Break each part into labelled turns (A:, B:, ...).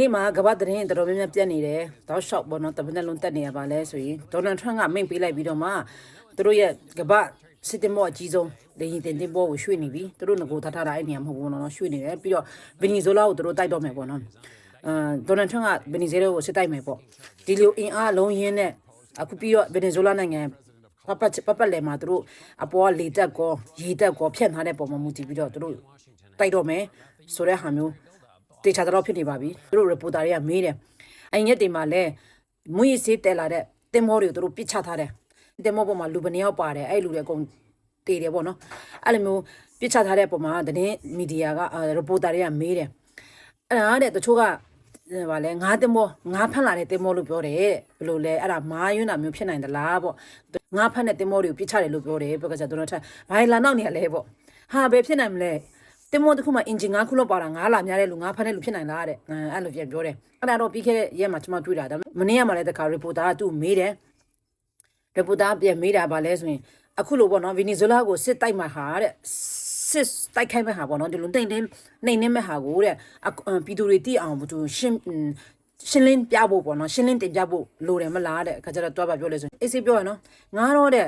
A: ဒီမှာကမ္ဘာသတင်းတော်တော်များများပြတ်နေတယ်တောက်လျှောက်ပေါ့နော်တပတ်လုံးတက်နေရပါလဲဆိုရင်ဒေါ်နယ်ထရန့်ကမိန့်ပေးလိုက်ပြီးတော့မှသူတို့ရဲ့ကမ္ဘာစစ်တင်မောအကြီးဆုံးလေရင်တင်တင်ဘောကိုရွှေ့နေပြီသူတို့ငကိုထားထားတာအဲ့နေရာမဟုတ်ဘူးနော်ရွှေ့နေတယ်ပြီးတော့ဗင်နီဇိုလာကိုသူတို့တိုက်တော့မယ်ပေါ့နော်အာဒေါ်နယ်ထရန့်ကဗင်နီဇိုလာကိုစစ်တိုက်မယ်ပေါ့ဒီလိုအင်အားလုံးရင်းနဲ့အခုပြီးတော့ဗင်နီဇိုလာနိုင်ငံပပပပလေမှာသူတို့အပေါ်ကလေတက်ကောရေတက်ကောဖြတ်ထားတဲ့ပုံမှန်မူတည်ပြီးတော့သူတို့တိုက်တော့မယ်ဆိုတဲ့ဟာမျိုး တေချာတော့ဖြစ်နေပါပြီသူတို့ reporter တွေကမေးတယ်အဲ့ညက်တွေမှာလဲမွေးစေးတက်လာတဲ့တင်မောတွေကိုသူတို့ပစ်ချထားတယ်တင်မောပေါ်မှာလူဘယ်နှယောက်ပါတယ်အဲ့လူတွေအကုန်တေတယ်ပေါ့နော်အဲ့လိုမျိုးပစ်ချထားတဲ့ပုံမှာသတင်းမီဒီယာက reporter တွေကမေးတယ်အဲ့ဒါတဲ့တချို့ကဗာလဲငါးတင်မောငါးဖက်လာတဲ့တင်မောလို့ပြောတယ်တဲ့ဘယ်လိုလဲအဲ့ဒါမာယွန်းတာမျိုးဖြစ်နိုင်သလားပေါ့ငါးဖက်တဲ့တင်မောတွေကိုပစ်ချတယ်လို့ပြောတယ်ပြောကြတယ်တို့ထဘာလာနောက်နေရလဲပေါ့ဟာဘယ်ဖြစ်နိုင်မလဲ တင်မောတစ်ခုမှအင်ဂျင်၅ခုလောက်ပါတာငါးလာများတဲ့လူငါးဖမ်းတဲ့လူဖြစ်နိုင်လားတဲ့အဲအဲ့လိုပြန်ပြောတယ်အဲ့ဒါတော့ပြီးခဲ့တဲ့ရက်မှာကျွန်မတွေ့တာဒါမနေ့ကမှလည်းတခါ reporter ကသူ့မေးတယ် reporter ပြန်မေးတာပါလဲဆိုရင်အခုလိုပေါ့နော်ဗီနီဇွဲလားကိုစစ်တိုက်မှာဟာတဲ့စစ်တိုက်ခိုက်မဲ့ဟာပေါ့နော်ဒီလိုတိမ်တိမ်နှိမ်နှင်းမဲ့ဟာကိုတဲ့ပြည်သူတွေတိအောင်ဘူးသူရှင်းရှင်းလင်းပြဖို့ပေါ့နော်ရှင်းလင်းတင်ပြဖို့လိုတယ်မလားတဲ့အခါကျတော့တွားပါပြောလဲဆိုရင်အေးစေးပြောရနော်ငါတော့တဲ့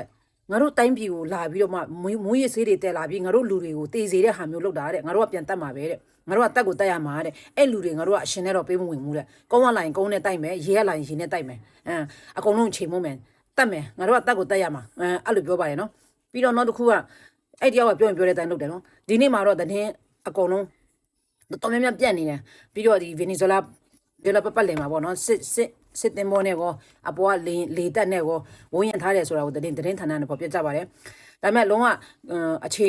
A: ငါတို့တိုင်းပြည်ကိုလာပြီးတော့မှမွေးရဆေးတွေတက်လာပြီးငါတို့လူတွေကိုတေစေတဲ့ဟာမျိုးလုပ်တာတဲ့ငါတို့ကပြန်တတ်မှာပဲတဲ့ငါတို့ကတက်ကိုတက်ရမှာတဲ့အဲ့လူတွေငါတို့ကအရှင်နဲ့တော့ပေးမဝင်ဘူးတဲ့ကုန်းကလာရင်ကုန်းနဲ့တိုက်မယ်ရေကလာရင်ရေနဲ့တိုက်မယ်အမ်အကုန်လုံးချိန်မုံမယ်တတ်မယ်ငါတို့ကတက်ကိုတက်ရမှာအမ်အဲ့လိုပြောပါရဲ့နော်ပြီးတော့နောက်တစ်ခုကအဲ့တယောက်ကပြောရင်ပြောတဲ့အတိုင်းလုပ်တယ်နော်ဒီနေ့မှာတော့တည်င်းအကုန်လုံးတော်တော်များများပြတ်နေတယ်ပြီးတော့ဒီဗင်နီဇွဲလားဒီလိုပပတ်လင်မှာပေါ့နော်စစ်စစ် စစ်တင်ဘောနဲ့ကောအပေါ်ကလေလေတက်နဲ့ကောဝန်းရံထားတယ်ဆိုတာကိုတည်င်းတည်င်းဌာနနဲ့ပေါ်ပြကြပါတယ်ဒါပေမဲ့လုံးဝအခြေ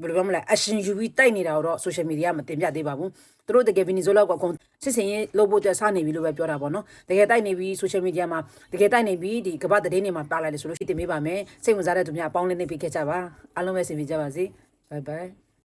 A: ဘယ်လိုပြောမလဲ action ယူပြီးတိုက်နေတာတော့ social media မတင်ပြသေးပါဘူးသူတို့တကယ် Venezuela ကအကုန်စစ်စင်ရေးလုပ်ဖို့တက်စနေပြီလို့ပဲပြောတာပေါ့နော်တကယ်တိုက်နေပြီ social media မှာတကယ်တိုက်နေပြီဒီကမ္ဘာသတင်းတွေမှာပါလာတယ်ဆိုလို့ရှိရင်တင်ပေးပါမယ်စိတ်ဝင်စားတဲ့သူများအပေါင်းလေးနေပေးခဲ့ကြပါအားလုံးပဲဆင်ပြေကြပါစေ bye bye